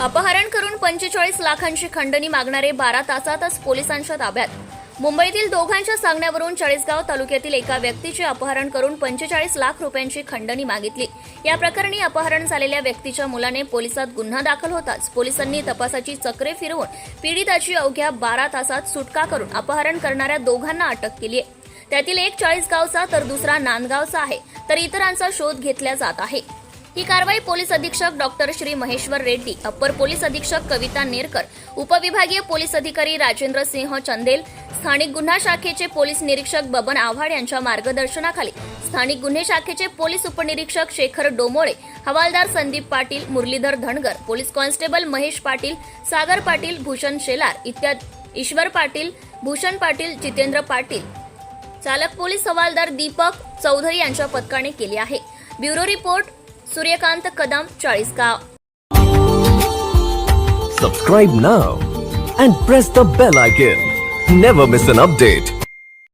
अपहरण करून पंचेचाळीस लाखांची खंडणी मागणारे बारा तासातच पोलिसांच्या ताब्यात. मुंबईतील दोघांच्या सांगण्यावरून चाळीसगाव तालुक्यातील एका व्यक्तीचे अपहरण करून पंचेचाळीस लाख रुपयांची खंडणी मागितली. या प्रकरणी अपहरण झालेल्या व्यक्तीच्या मुलाने पोलिसात गुन्हा दाखल होताच पोलिसांनी तपासाची चक्रे फिरवून पीडिताची अवघ्या बारा तासात सुटका करून अपहरण करणाऱ्या दोघांना अटक केली आहे त्यातील एक चाळीसगावचा तर दुसरा नांदगावचा आहे. तर इतरांचा शोध घेतला जात आहे. ही कारवाई पोलीस अधीक्षक doctor Shri Maheshwar Reddy upper police अधीक्षक कविता नेरकर उपविभागीय पोलीस अधिकारी राजेंद्र सिंह चंदेल स्थानिक गुन्हा शाखेचे पोलीस निरीक्षक बबन आव्हाड यांच्या मार्गदर्शनाखाली स्थानिक गुन्हे शाखेचे पोलीस उपनिरीक्षक शेखर डोमोळे हवालदार संदीप पाटील मुरलीधर धनगर पोलीस कॉन्स्टेबल महेश पाटील सागर पाटील भूषण शेलार इत्यादी ईश्वर पाटील भूषण पाटील जितेंद्र पाटील. चालक पोलीस हवालदार दीपक चौधरी यांच्या पथकाने केली आहे. Bureau report Suryakant Kadam Chalisgaon Subscribe now and press the bell icon. Never miss an update.